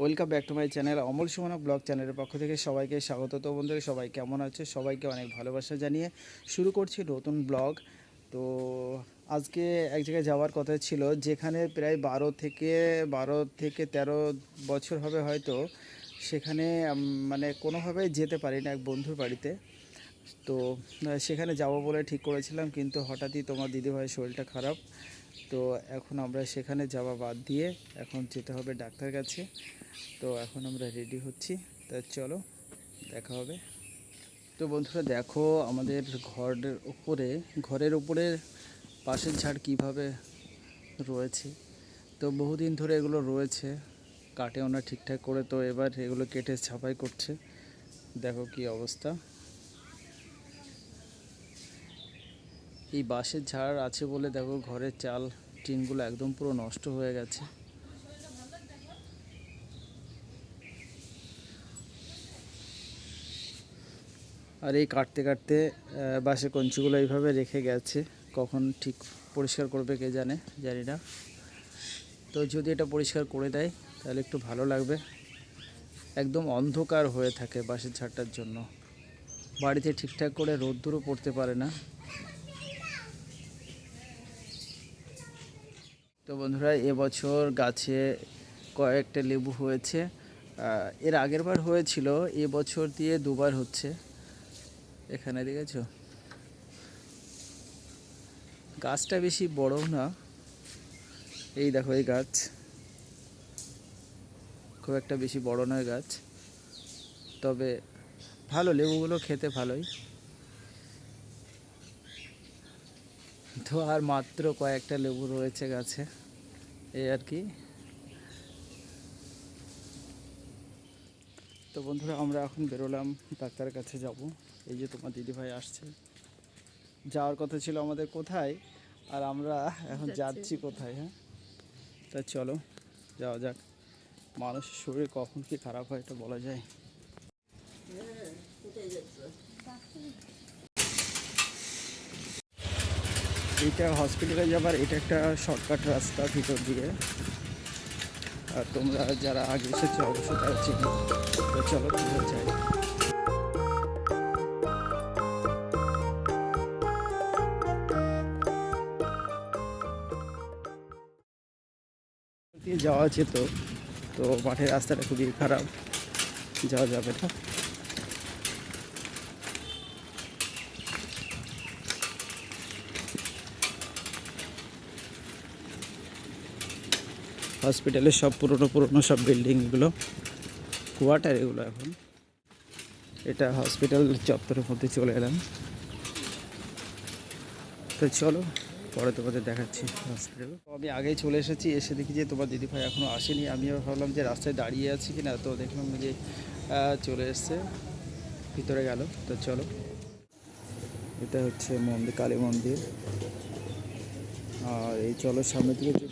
Welcome back to my channel Amal Sumana blog চ্যানেলের পক্ষ থেকে সবাইকে স্বাগত। তো বন্ধুরা, সবাই কেমন আছে? সবাইকে অনেক ভালোবাসা জানিয়ে শুরু করছি নতুন ব্লগ। তো আজকে এক জায়গায় যাওয়ার কথা ছিল, যেখানে প্রায় বারো থেকে বারো থেকে তেরো বছর হবে হয়তো। সেখানে মানে কোনোভাবে যেতে পারি না এক বন্ধুর বাড়িতে। তো সেখানে যাব বলে ঠিক করেছিলাম, কিন্তু হঠাৎই তোমার দিদিভাইয়ের শরীরটা খারাপ। তো এখন আমরা সেখানে যাওয়া বাদ দিয়ে এখন যেতে হবে ডাক্তার কাছে। তো এখন আমরা রেডি হচ্ছি। তা চলো, দেখা হবে। তো বন্ধুরা, দেখো আমাদের ঘরের উপরে ঘরের উপরে পাশের ঝাড় কীভাবে রয়েছে। তো বহুদিন ধরে এগুলো রয়েছে কাটে ওনা ঠিকঠাক করে। তো এবার এগুলো কেটে ছাপাই করছে। দেখো কি অবস্থা। এই বাঁশের ঝাড় আছে বলে দেখো ঘরের চাল টিনগুলো একদম পুরো নষ্ট হয়ে গেছে। আর এই কাটতে কাটতে বাঁশের কঞ্চিগুলো এইভাবে রেখে গেছে। কখন ঠিক পরিষ্কার করবে কে জানে, জানি না। তো যদি এটা পরিষ্কার করে দেয়, তাহলে একটু ভালো লাগবে। একদম অন্ধকার হয়ে থাকে বাঁশের ঝাড়টার জন্য। বাড়িতে ঠিকঠাক করে রোদ্দুরও পড়তে পারে না। তো বন্ধুরা এবছর গাছে কয়েকটা লেবু হয়েছে। এর আগের বার হয়েছিল এবছর দিয়ে দুবার হচ্ছে। এখানে দেখেছ? গাছটা বেশি বড় না। এই দেখো, এই গাছ। খুব একটা বেশি বড় নয় গাছ। তবে ভালো, লেবুগুলো খেতে ভালোই। তো আর মাত্র কয়েকটা লেবু রয়েছে গাছে। এই আর কি। তো বন্ধুরা, আমরা এখন বেরোলাম, ডাক্তারের কাছে যাব। এই যে তোমার দিদিভাই আসছে। যাওয়ার কথা ছিল আমাদের কোথায় আর আমরা এখন যাচ্ছি। কোথায় হ্যাঁ? তা চলো যাওয়া যাক। মানুষের শরীর কখন কি খারাপ হয় এটা বলা যায়। এটা হসপিটালে যাবার এটা একটা শর্টকাট রাস্তা ভিতর দিয়ে। আর তোমরা যারা আগে এসেছ অবশ্যই তারা চিনো। তো চলো যাই। দিয়ে যাওয়া যেত তো মাঠের রাস্তাটা খুবই খারাপ। যাওয়া যাবে না। হসপিটালের সব পুরনো পুরনো সব বিল্ডিংগুলো, কোয়ার্টার এগুলো এখন। এটা হসপিটাল চত্বরের মধ্যে চলে এলাম। তো চলো পরে তোমাদের দেখাচ্ছি হসপিটাল আমি আগেই চলে এসেছি, এসে দেখি যে তোমার দিদিভাই এখনও আসেনি। আমিও ভাবলাম যে রাস্তায় দাঁড়িয়ে আছি কি না তো দেখলাম যে চলে এসছে, ভিতরে গেল। তো চলো। এটা হচ্ছে মন্দির, কালী মন্দির। আর এই চলো সামনের দিকে যে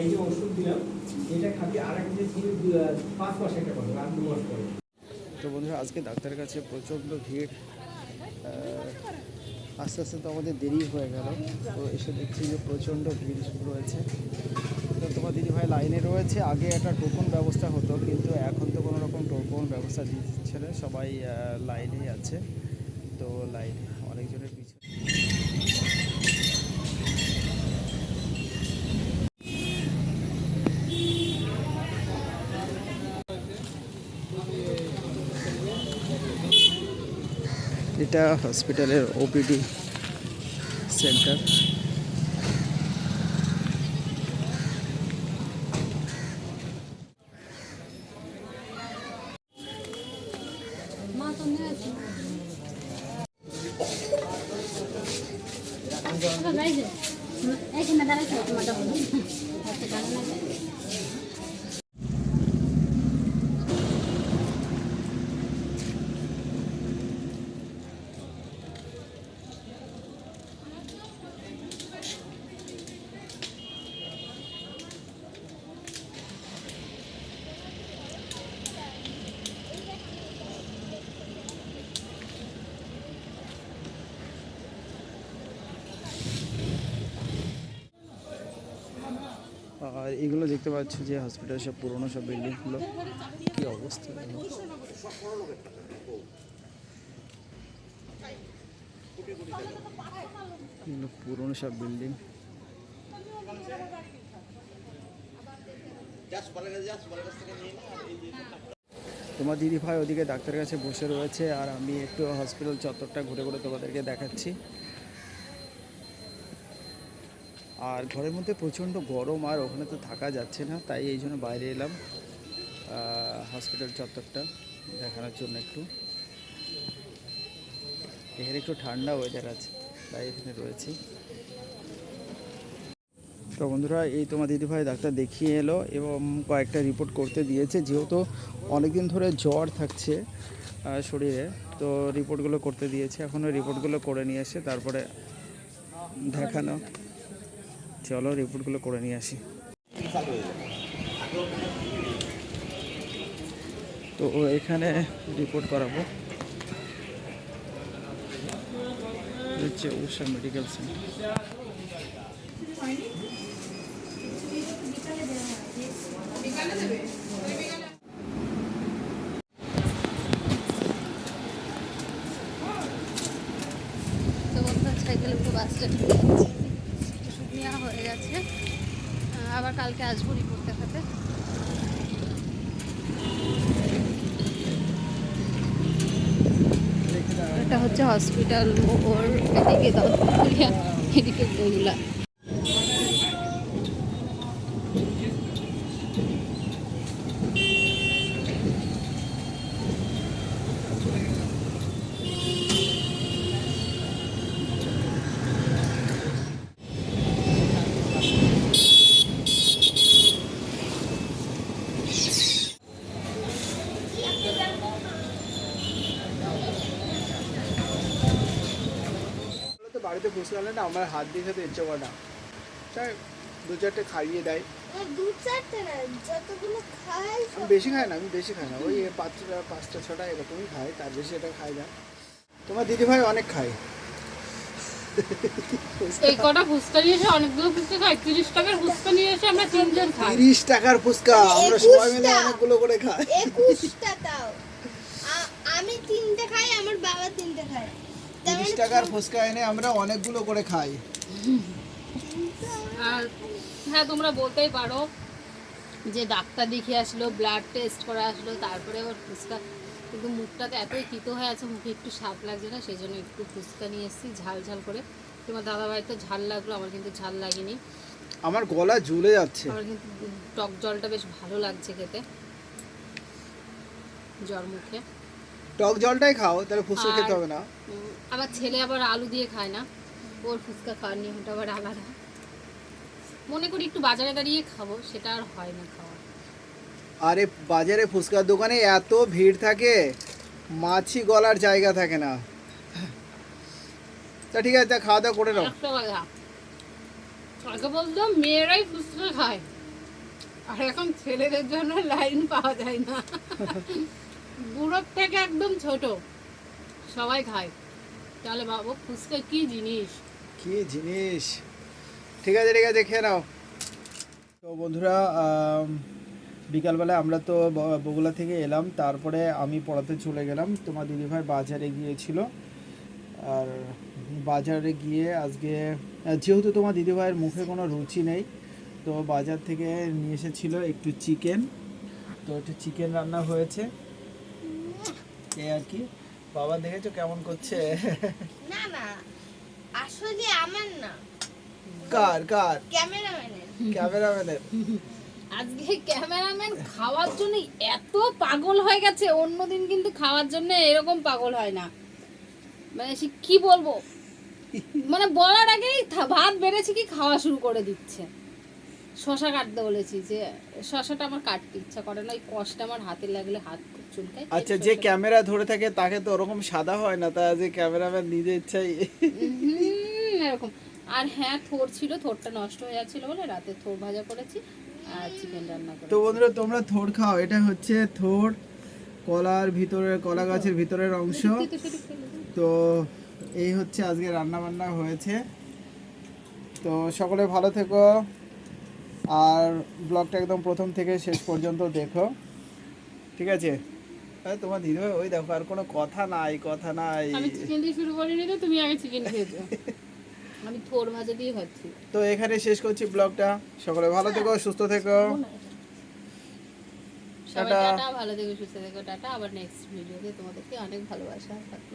এই যে ওষুধ দিলাম, এটা খাবি, আর পাঁচ মাস একটা আর দু মাস পরে। তো বন্ধুরা, আজকে ডাক্তারের কাছে প্রচণ্ড ভিড়। আস্তে আস্তে তো আমাদের দেরি হয়ে গেল, তো এসে দেখছি যে প্রচণ্ড ভিড় রয়েছে তো তোমার দিদিভাই লাইনে রয়েছে, আগে একটা টোকন ব্যবস্থা হতো, কিন্তু এখন তো কোনো রকম টোকন ব্যবস্থা দিচ্ছে না, সবাই লাইনেই আছে। তো লাইনে এটা হসপিটালের ওপিডি সেন্টার এইখানে দাঁড়াইছে তোমার তখন এগুলো দেখতে পাচ্ছ যে হসপিটাল সব পুরনো সব বিল্ডিংগুলো কি অবস্থা? পুরনো সব বিল্ডিং তোমার দিদি ভাই ওদিকে ডাক্তারের কাছে বসে রয়েছে, আর আমি একটু হসপিটাল চত্বরটা ঘুরে ঘুরে তোমাদেরকে দেখাচ্ছি। আর ঘরের মধ্যে প্রচণ্ড গরম আর ওখানে তো থাকা যাচ্ছে না, তাই এই জন্য বাইরে এলাম হসপিটাল চত্বরটা দেখানোর জন্য একটু। এখানে একটু ঠান্ডা ওয়েদার আছে, তাই এখানে রয়েছি। তো বন্ধুরা, এই তোমার দিদিভাই ডাক্তার দেখিয়ে এলো এবং কয়েকটা রিপোর্ট করতে দিয়েছে, যেহেতু অনেকদিন ধরে জ্বর থাকছে শরীরে, তো রিপোর্টগুলো করতে দিয়েছে এখনও রিপোর্টগুলো করে নিয়ে এসে তারপরে দেখানো। চলো রিপোর্টগুলো করে নিয়ে আসি। তো এখানে রিপোর্ট করাবো। হচ্ছে উষা মেডিকেল সেন্টার সাইকেলে পুরো হয়ে আবার কালকে আসব রিপোর্ট দেখাতে। এটা হচ্ছে হসপিটাল ওর এদিকে দত্তপুরিয়া এদিকে বইলা বাড়িতে বসে গেলে না আমার হাত দিয়ে খেতে ইচ্ছে করে না। তাই দু চারটে খাইয়ে দেয়। দু চারটে খাই আমি বেশি খাই না আমি বেশি খাই না। ওই পাঁচটা পাঁচটা ছটা এরকমই খাই তার বেশি এটা খাই না। তোমার দিদিভাই অনেক খায়। এই কটা ফুচকা নিয়ে এসে অনেকগুলো ফুচকা খাই তিরিশ টাকার ফুচকা নিয়ে এসে আমরা তিনজন খাই। তিরিশ টাকার ফুচকা আমরা সবাই মিলে অনেকগুলো করে খাই। একুশটা তাও। আমি তিনটে খাই আমার বাবা তিনটে খায়। তিরিশ টাকার ফুচকা এনে আমরা অনেকগুলো করে খাই। আর হ্যাঁ তোমরা বলতেই পারো যে ডাক্তার দেখিয়ে আসলো ব্লাড টেস্ট করা আসলো তারপরে আবার ফুচকা। কিন্তু মুখটাতে এতই তিতো হয়ে আছে মুখে একটু স্বাদ লাগছে না সেই জন্য একটু ফুচকা নিয়ে এসেছি ঝাল ঝাল করে। তোমার দাদাভাই তো ঝাল লাগল আমার কিন্তু ঝাল লাগেনি। আমার গলা ঝুলে যাচ্ছে। আমার কিন্তু টক জলটা বেশ ভালো লাগছে খেতে জ্বর মুখে। টক জলটাই খাও তাহলে ফুচকা খেতে হবে না। আমার ছেলে আবার আলু দিয়ে খায় না ওর ফুচকা খাওয়ার নিয়মটা আবার আলাদা। মনে করি একটু বাজারে দাঁড়িয়ে খাব সেটা আর হয় না খাওয়া আরে বাজারে ফুচকার দোকানে এত ভিড় থাকে মাছি গলার জায়গা থাকে না। তা ঠিক আছে তা খাওয়া দাওয়া করে নাও। একটা কথা আগে বলতাম মেয়েরাই ফুচকা খায়। আর এখন ছেলেদের জন্য লাইন পাওয়া যায় না। বুড়োর থেকে একদম ছোট। সবাই খায়। তাহলে ভাবো ফুচকা কি জিনিস? কি জিনিস? ঠিক আছে ঠিক আছে, খেয়ে নাও। তো বন্ধুরা বিকালবেলা আমরা তো বগুলা থেকে এলাম। তারপরে আমি পড়াতে চলে গেলাম। তোমার দিদিভাই বাজারে গিয়েছিল। আর বাজারে গিয়ে আজকে যেহেতু তোমার দিদিভাইয়ের মুখে কোনো রুচি নেই, তো বাজার থেকে নিয়ে এসেছিল একটু চিকেন। তো একটু চিকেন রান্না হয়েছে। এই আর কি? বাবা দেখেছ কেমন করছে? না না। আসলে আমার না। কার কার? ক্যামেরাম্যানের। ক্যামেরাম্যানের। আজকে ক্যামেরাম্যান খাওয়ার জন্য এত পাগল হয়ে গেছে অন্যদিন কিন্তু খাওয়ার জন্য এরকম পাগল হয় না। মানে সে কি বলব? মানে বলার আগেই ভাত বেড়েছে কি খাওয়া শুরু করে দিচ্ছে। শশা কাটতে বলেছি যে শশাটা আমার কাটতে ইচ্ছা করে না ওই কষটা আমার হাতে লাগলে হাত খুব চুলকায়। আচ্ছা যে ক্যামেরা ধরে থাকে তাকে তো ওরকম সাদা হয় না তা যে ক্যামেরাম্যান নিজে ইচ্ছাই। এরকম। আর হ্যাঁ থোর ছিল থোরটা নষ্ট হয়ে যাচ্ছিল বলে রাতে থোর ভাজা করেছি আর চিকেন রান্না করেছি। তো বন্ধুরা তোমরা থোড় খাও এটা হচ্ছে থোড় কলার ভিতরে কলা গাছের ভিতরের অংশ। তো এই হচ্ছে আজকে রান্না বান্না হয়েছে। তো সকলে ভালো থেকো আর ব্লগটা একদম প্রথম থেকে শেষ পর্যন্ত দেখো। ঠিক আছে? তোমার দিদিভাই ওই দেখো আর কোনো কথা নাই কথা নাই। আমি চিকেন দিয়ে শুরু করিনি তো তুমি আগে চিকেন খেয়েছো আমি থোর ভাজা দিয়ে খাচ্ছি। তো এখানে শেষ করছি ব্লগটা। সকলে ভালো থেকো সুস্থ থেকো। টাটা। ভালো থেকো সুস্থ থেকো টাটা। আবার নেক্সট ভিডিওতে তোমাদেরকে অনেক ভালোবাসা থাকল।